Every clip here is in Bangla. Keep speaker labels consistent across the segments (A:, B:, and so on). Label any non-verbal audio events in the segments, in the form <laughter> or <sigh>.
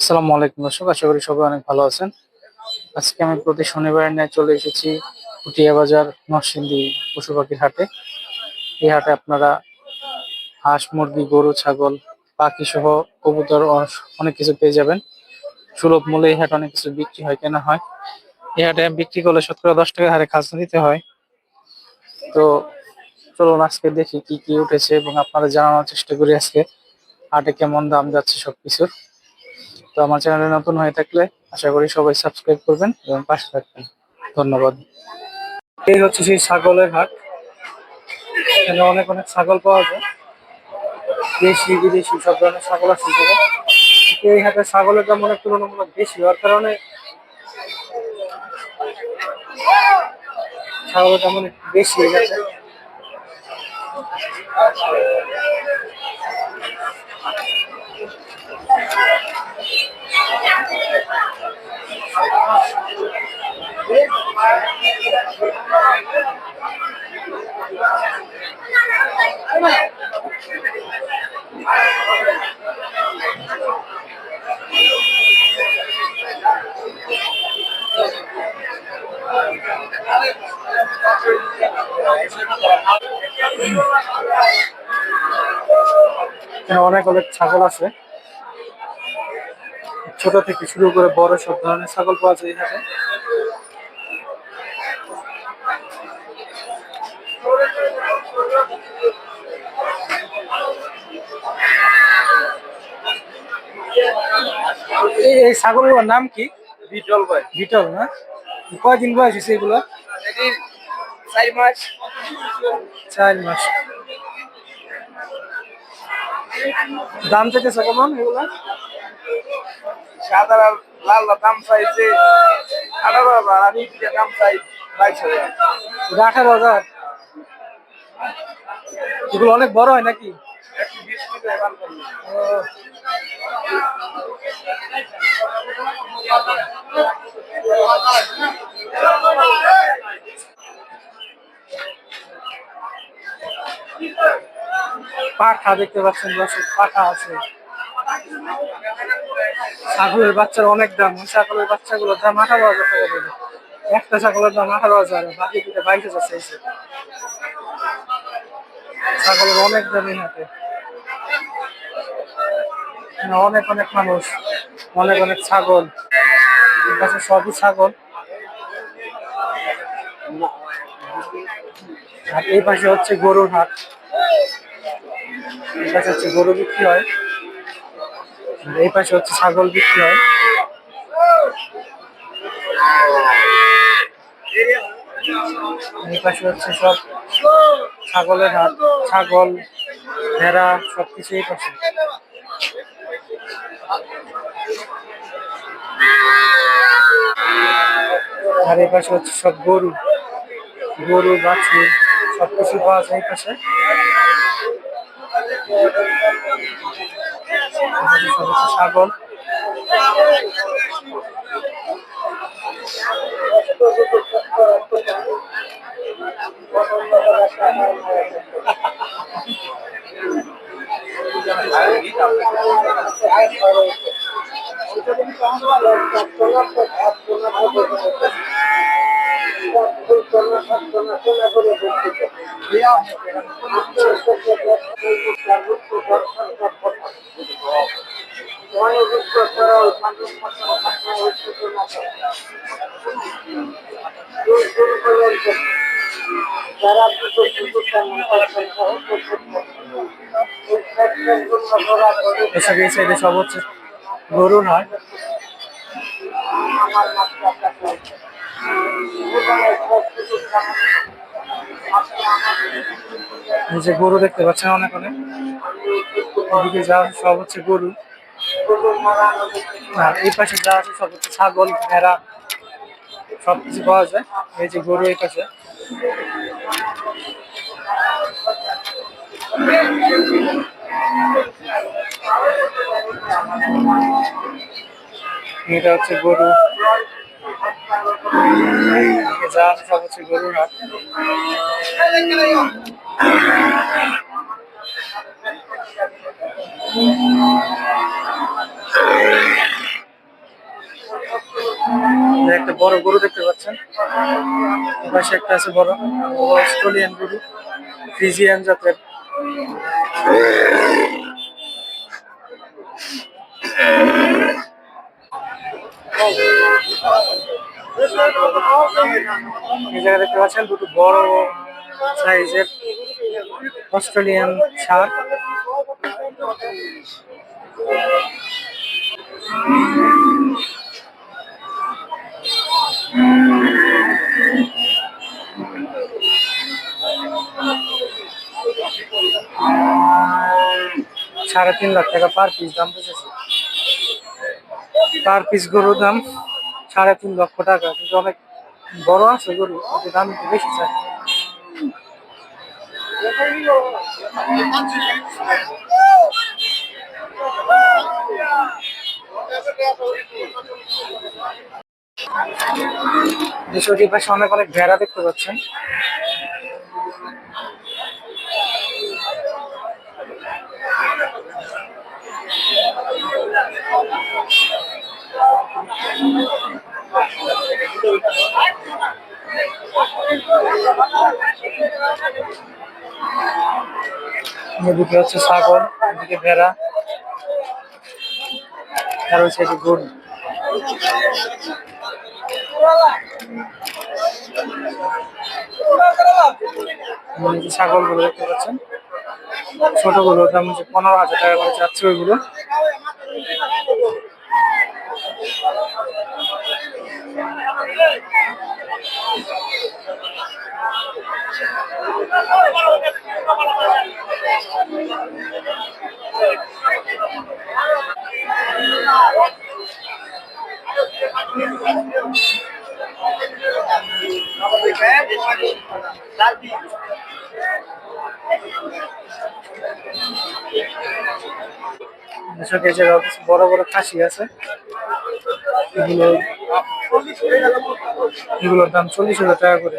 A: আসসালামু আলাইকুম দর্শক, আশা করি সবাই অনেক ভালো আছেন। আজকে আমি প্রতি শনিবারের ন্যায় চলে এসেছি পুটিয়া বাজার নরসিংদী পশু পাখির হাটে। এই হাটে আপনারা হাঁস, মুরগি, গরু, ছাগল, পাখি সহ কবুতর অনেক কিছু পেয়ে যাবেন। সুলভ মূল্যে এই হাটে অনেক কিছু বিক্রি হয়, কেনা হয়। এই হাটে বিক্রি করলে শতকরা দশ টাকা হারে খাজনা দিতে হয়। তো চলুন আজকে দেখি কি কি উঠেছে এবং আপনারা জানানোর চেষ্টা করি আজকে হাটে কেমন দাম যাচ্ছে সবকিছুর। তো আমার চ্যানেলে নতুন হয়ে থাকলে আশা করি সবাই সাবস্ক্রাইব করবেন এবং পাশে থাকবেন। ধন্যবাদ। এই হচ্ছে সেই ছাগলের হাট। এখানে অনেক অনেক ছাগল পাওয়া যায়। দেশি, বিদেশি, সব ধরনের ছাগল আছে এই হাটে ছাগলের দাম অনেক তুলনামূলক বেশি হওয়ার কারণে ছাগলের দাম অনেক বেশি হয়ে গেছে। এখানে অনেক অনেক ছাগল আছে। ছোট থেকে শুরু করে বড় সব ধরনের ছাগল পাওয়া যায় এখানে। এই এই ছাগলগুলোর নাম কি?
B: বিটল ভাই
A: বিটল না? কয়দিন বয়স হয়েছে এগুলো
B: চার মাস।
A: চার মাস। দাম চাইতেছে কেমন এগুলা?
B: সাদা লাল দাম চাইছে আঠারো হাজার আর ইটির দাম চাই বাইশ হাজার।
A: আঠারো হাজার? এগুলো অনেক বড় হয় নাকি? পাঠা দেখতে পাচ্ছেন পাঠা আছে। ছাগলের বাচ্চার অনেক দাম, ওই ছাগলের বাচ্চাগুলোর দাম আঠারো হাজার টাকা দেবে একটা ছাগলের দাম আঠারো হাজার, বাকি দুটো বাইশ হাজার ছাগলের অনেক দামি হাতে অনেক অনেক মানুষ, অনেক অনেক ছাগল। সবই ছাগল। আর এই পাশে হচ্ছে গরুর হাট। এই পাশে হচ্ছে গরু বিক্রি হয়। এই পাশে হচ্ছে ছাগল বিক্রি হয়। এই পাশে হচ্ছে সব ছাগলের হাট, ছাগল, ভেড়া, সবকিছু এই পাশে। আর এই পাশে হচ্ছে সব গরু। গরু বাছুর সবকিছু পাওয়া যায় এই পাশে। <laughs> এখানে এসব এই সাইডে সব হচ্ছে গরুর হাট এই যে গরু দেখতে পাচ্ছেন অনেক অনেক। এদিকে যা সব হচ্ছে গরু। আর এই পাশে যা আছে সব হচ্ছে ছাগল, ভেড়া, সব কিছু পাওয়া যায়। এই যে গরু এই পাশে। এটা হচ্ছে গরু। যা, সব হচ্ছে গরুর হাট। একটা বড় গরু দেখতে পাচ্ছেন। পাশে একটা আছে বড়। অস্ট্রেলিয়ান গরু। ফ্রিজিয়ান জাতের। এই জায়গায় দেখতে পাচ্ছেন দুটো বড় সাইজের অস্ট্রেলিয়ান ষাঁড় সাড়ে তিন লাখ টাকা পার পিস দাম বুঝেছি। পার পিস গরুর দাম সাড়ে তিন লক্ষ টাকা। কিন্তু অনেক বড় আছে গরু দাম একটু বেশি চাই। বিষয়টির পাশে অনেক অনেক ভেড়া দেখতে পাচ্ছেন। এদিকে হচ্ছে ছাগল, এদিকে ভেড়া, আর হচ্ছে এদিকে গরু। এই যে ছাগলগুলো দেখতে পাচ্ছেন ছোটগুলোর দাম হচ্ছে পনেরো হাজার টাকা করে যাচ্ছে ওইগুলো। বড় বড় খাসি আছে। এগুলো এগুলোর দাম চল্লিশ হাজার টাকা করে।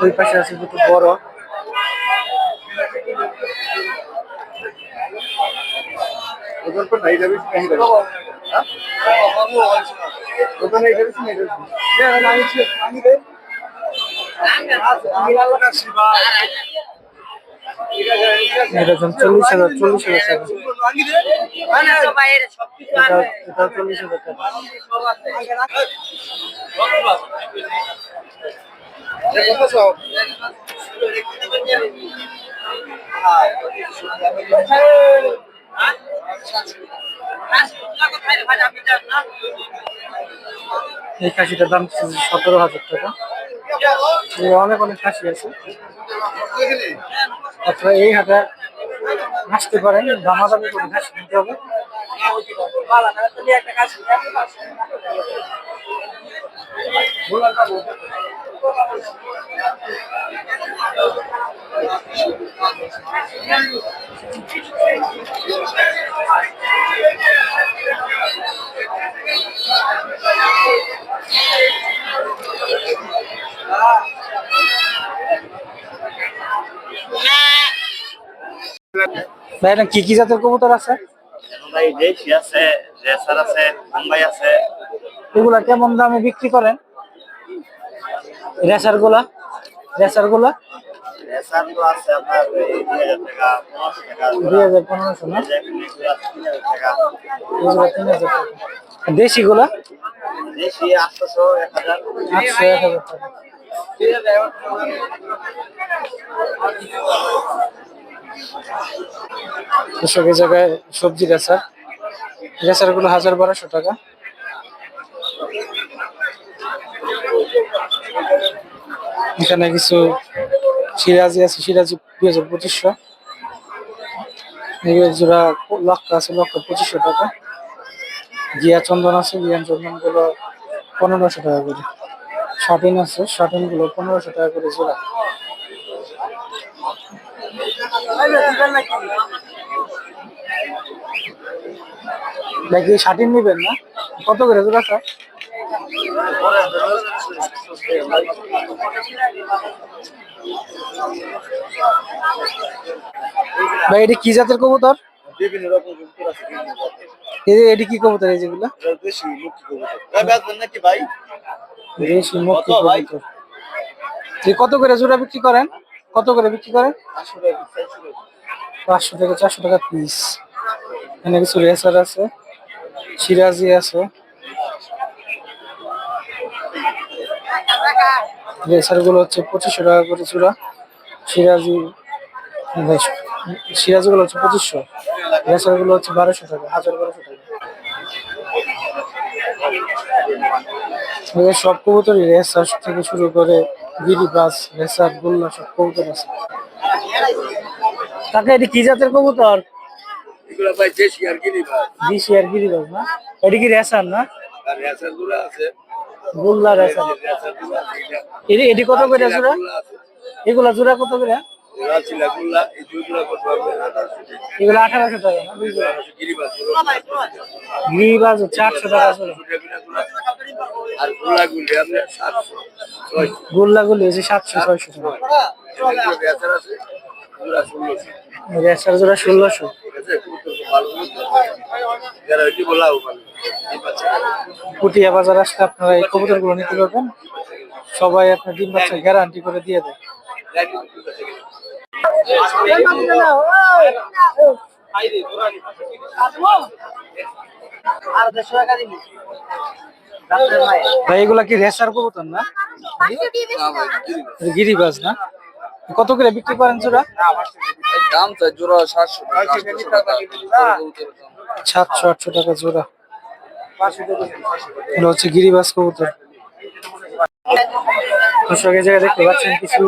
A: ওই পাশে আছে দুটো বড়
B: ওজন তো নাই যাবে নাই যাবে ওজন নাই যাবে নাই যাবে না না আমি আমি দে
A: চল্লিশ হাজার চল্লিশ হাজার এই কাশিটার দাম সতেরো হাজার টাকা। অনেক অনেক খাসি আছে। আপনারা এই হাটে আসতে পারেন দামাদামি করে খাসি কিনতে হবে। ভাই কি কি জাতের কবুতর আছে?
C: ভাই দেশি আছে রেসার আছে মুম্বাই আছে।
A: এগুলা কেমন দামে বিক্রি করেন? রেসারগুলা রেসারগুলা দেশি গুলা
C: দেশি এক হাজার।
A: আটশো এক হাজার কৃষক জায়গায় সবজি রেসার রেসারগুলো হাজার বারোশো টাকা। এখানে কিছু সিরাজি আছে, সিরাজি দুই হাজার পঁচিশশো। জোড়া লক্ষ আছে, লক্ষ পঁচিশশো টাকা। জিয়া চন্দন আছে, জিয়া চন্দনগুলো পনেরোশো টাকা করে। শার্টিন আছে শার্টিনগুলো পনেরোশো টাকা করে জোড়া। দেখি শার্টিন নিবেন না? কত করে জোড়া স্যার? ভাই এটি কি জাতের কবুতর?
C: বিভিন্ন রকম
A: এটি কি কবুতর এই যেগুলো?
C: দেশি কবুতর। ভাই?
A: দেশি মুক্তি? কবুতর এই কত করে জোড়া বিক্রি করেন? কত করে বিক্রি করেন?
C: পাঁচশো
A: থেকে চারশো টাকা পিস এখানে কিছু রেসার আছে সিরাজি আছে। রেসারগুলো হচ্ছে পঁচিশশো টাকা করে চূড়া সিরাজি সিরাজি গুলো হচ্ছে পঁচিশশো। রেসারগুলো হচ্ছে বারোশো টাকা হাজার বারোশো টাকা। এদের সব কবুতরই রেসার থেকে শুরু করে গিরি গিরিবাস রেসার গোল্লা সব কবুতর আছে। কাকা এটি কি জাতের কবুতর?
C: এগুলো দেশি আর গিরি ভাই
A: গিরিবাস না? এটি কি রেসার না? গোল্লা রেসার।
C: এটি
A: কত করে জোড়া? এগুলা জোড়া কত করে?
C: এই
A: এগুলো আঠারোশো টাকা টাকা
C: আর আপনার সাতশো ছয়শো।
A: গোল্লা গুলি হচ্ছে সাতশো ছয়শো টাকা।
C: রেসার ষোলোশো।
A: জোড়া পুটিয়া বাজার আসলে আপনারা এই কবুতরগুলো নিতে পারবেন। সবাই আপনার ডিম বাচ্চা গ্যারান্টি করে দিয়ে দেয়। ভাই এগুলা কি রেসার কবুতর না? গিরিবাজ না? কত করে বিক্রি করেন জোড়া?
C: দাম তো জোড়া সাতশো
A: সাতশো আটশো টাকা জোড়া। হচ্ছে গিরিবাজ কবুতর। দর্শক জায়গায় দেখতে পাচ্ছেন কিছু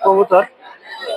A: কবুতর।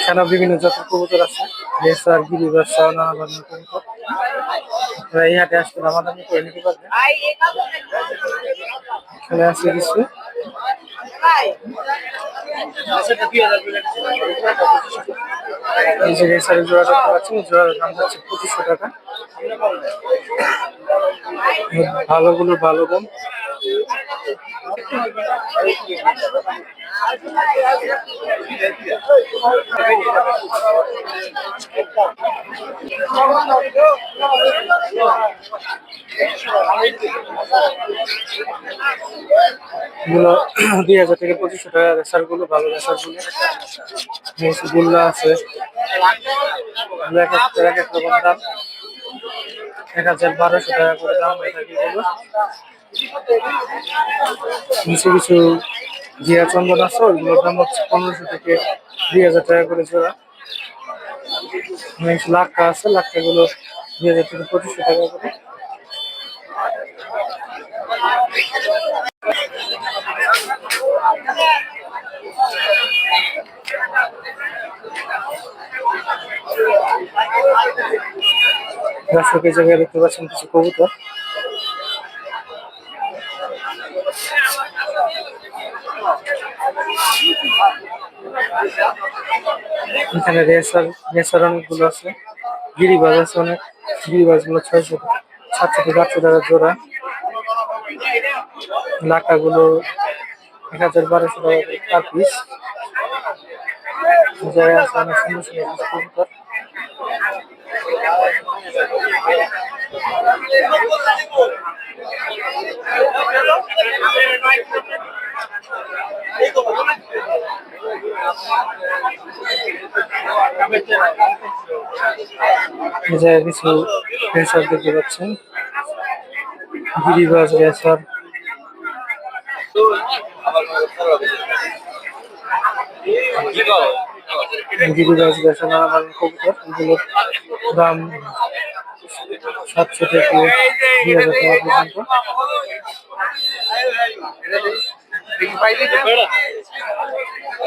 A: এখানে বিভিন্ন জাতের কবুতর আছে। বেসার গিরিবাস সহ নানা ধরনের কবুতর এই হাটে আসতে দামাদামি করে নিতে পারবে। এখানে আছে কিছু। এই যে রেসারের জোড়া দেখতে পাচ্ছেন জোড়ার দাম হচ্ছে পঁচিশশো টাকা। ভালোগুলো ভালো দাম। দুই হাজার থেকে পঁচিশশো টাকা রেসারগুলো ভালো রেসারগুলো গোল্লা আছে। এক রকম দাম। এক হাজার বারোশো টাকা করে দাম কিছু কিছু জিয়া চন্দন আছে ওইগুলোর দাম হচ্ছে পনেরোশো থেকে দুই হাজার টাকা করে জোড়া। লাক্কা আছে লাক্কা গুলো দুই হাজার থেকে পঁচিশশো টাকা করে। দর্শক এই জায়গায় দেখতে পাচ্ছেন কিছু কবুতর। এখানে রেসার রেসার অনেকগুলো আছে। গিরিবাজ আছে অনেক। গিরিবাজগুলো ছয়শো সাতশো থেকে আটশো টাকা জোড়া। লাটাগুলো এক হাজার বারোশো টাকা করে পিস জায়গায় আছে অনেক সুন্দর সুন্দর কবুতর। জায়গায় কিছু ফেন্সার দেখতে পাচ্ছেন গিরিবাজ রেসার গিরিবাজ রেসার নানা ধরনের কবুতর দাম সাতশো থেকে টাকা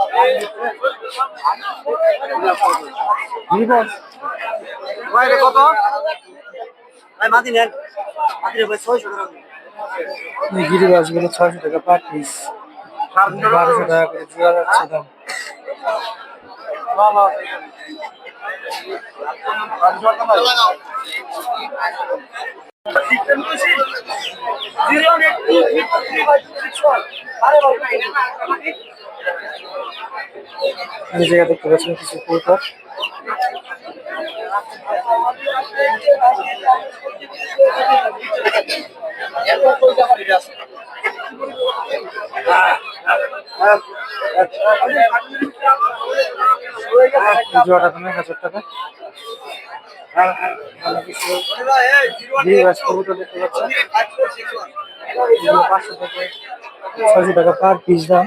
A: কবুতর গিরিবাজ
B: বাইরে কত
A: এই গিরিবাজগুলো ছয়শো টাকা পার পিস বারোশো টাকা করে জোড়া যাচ্ছে দাম। দাম হাজার টাকা। অনেক কিছু কবুতর দেখতে পাচ্ছেন। এগুলো পাঁচশো থেকে ছয়শো টাকা পার পিস দাম।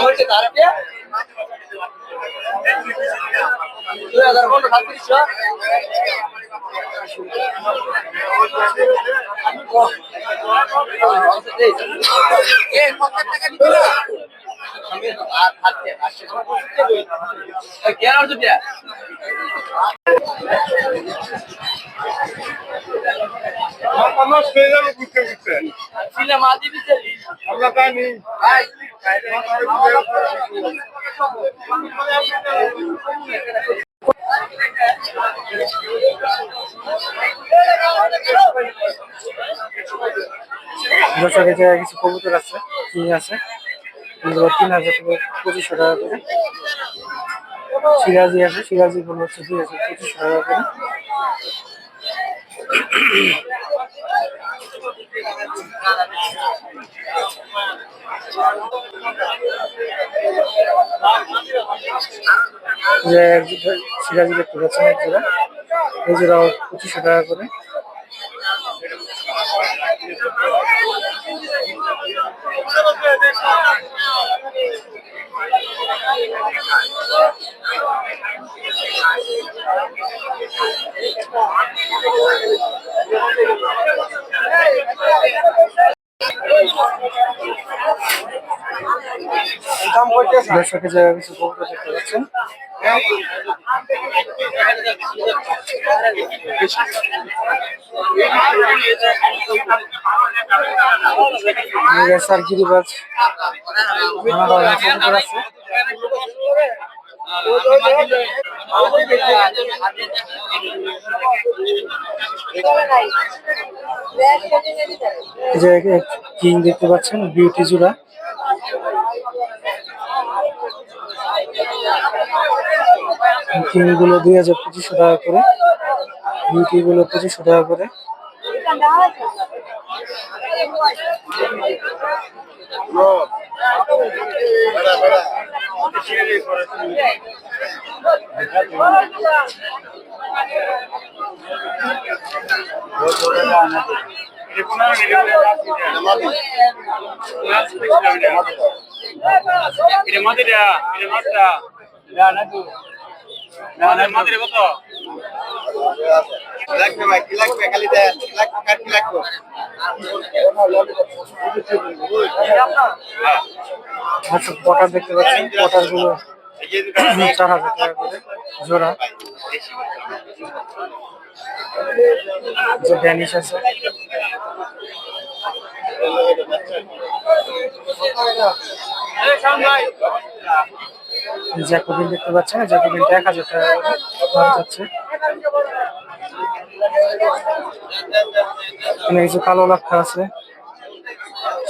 B: আমাকে তারকে দুই হাজার পনেরো সাতত্রিশশো কেন
C: আমার পেয়ে
A: দর্শকের জায়গায় কিছু কবুতর আছে, কিং আছে। তিন হাজার থেকে পঁচিশশো টাকা করে। সিরাজি আছে সিরাজি গুলো হচ্ছে দুই হাজার পঁচিশশো টাকা করে। যে এক জোড়া সিরাজি দেখতে পাচ্ছেন এক পঁচিশশো টাকা করে। কিছু কবুতর দেখতে পাচ্ছেন। কিং দেখতে পাচ্ছেন বিউটি জুড়া কিংগুলো দুই হাজার পঁচিশশো টাকা করে বিউটি গুলো পঁচিশশো টাকা করে।
B: এটা মাটিটা, এটা মাছটা না না। তো না না মাটির কত
C: লাগবে ভাই কি লাগবে? খালি দেন। লাগবে কার কি লাগবে?
A: আচ্ছা পটার দেখতে পাচ্ছেন। পটারগুলো চার হাজার টাকা করে জোড়া। যে ড্যানিশ আছে। জ্যাকোবিন দেখতে পাচ্ছেন জ্যাকোবিনটা এক হাজার টাকা যাচ্ছে। এখানে কিছু কালো লাক্ষা আছে,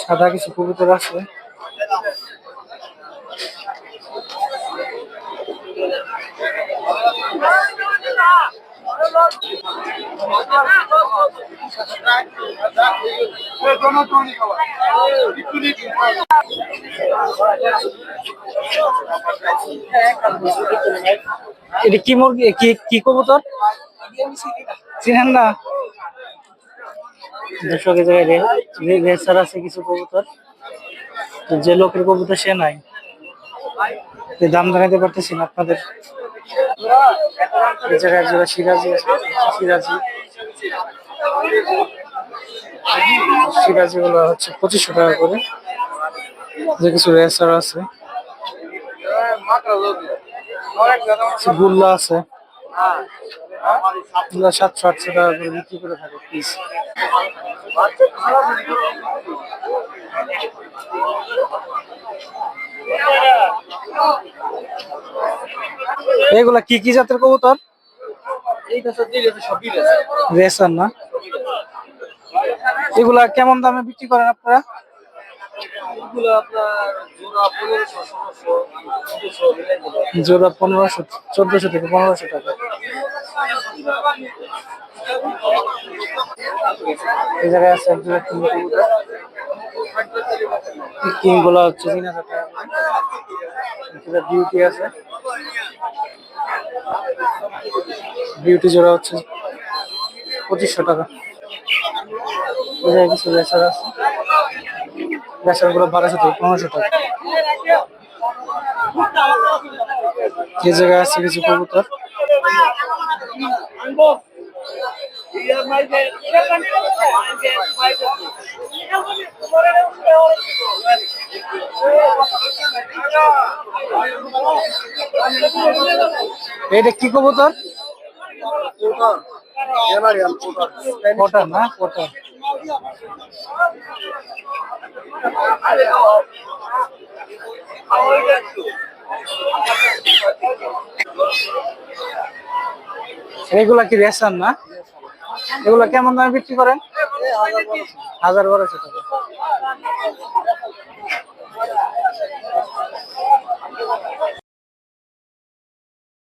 A: সাদা কিছু কবুতর আছে। এটা কি মুরগি? কি কি কবুতর? চিনেন না দর্শক, এই জায়গায় রেসার আছে কিছু কবুতর। যে লোকের কবুতর, সে নাই। দাম জানাতে পারতেছি না আপনাদের। জায়গায় যারা সিরাজি সিরাজি। সিরাজি হচ্ছে পঁচিশশো টাকা করে। যে কিছু রেসার আছে। আছে। সাতশো, আটশো টাকা করে বিক্রি করে থাকে পিস এগুলা কি কি জাতের কবুতর? রেসার না। এগুলা কেমন দামে বিক্রি করেন আপনারা? জোড়া পনেরোশো, চোদ্দশো থেকে পনেরোশো টাকা। এই জায়গায় আছে কিং হচ্ছে বিউটি আছে। বিউটি জোড়া হচ্ছে পঁচিশশো টাকা। এই জায়গায় কিছু রেসার আছে। রেসারগুলো বারোশো থেকে পনেরোশো টাকা। যে জায়গায় আছে কিছু কবুতর। এটা কি কবুতর? কটার না? কটার এগুলা কি রেশন না? এগুলা কেমন দামে বিক্রি করেন? হাজার বারোশো টাকা।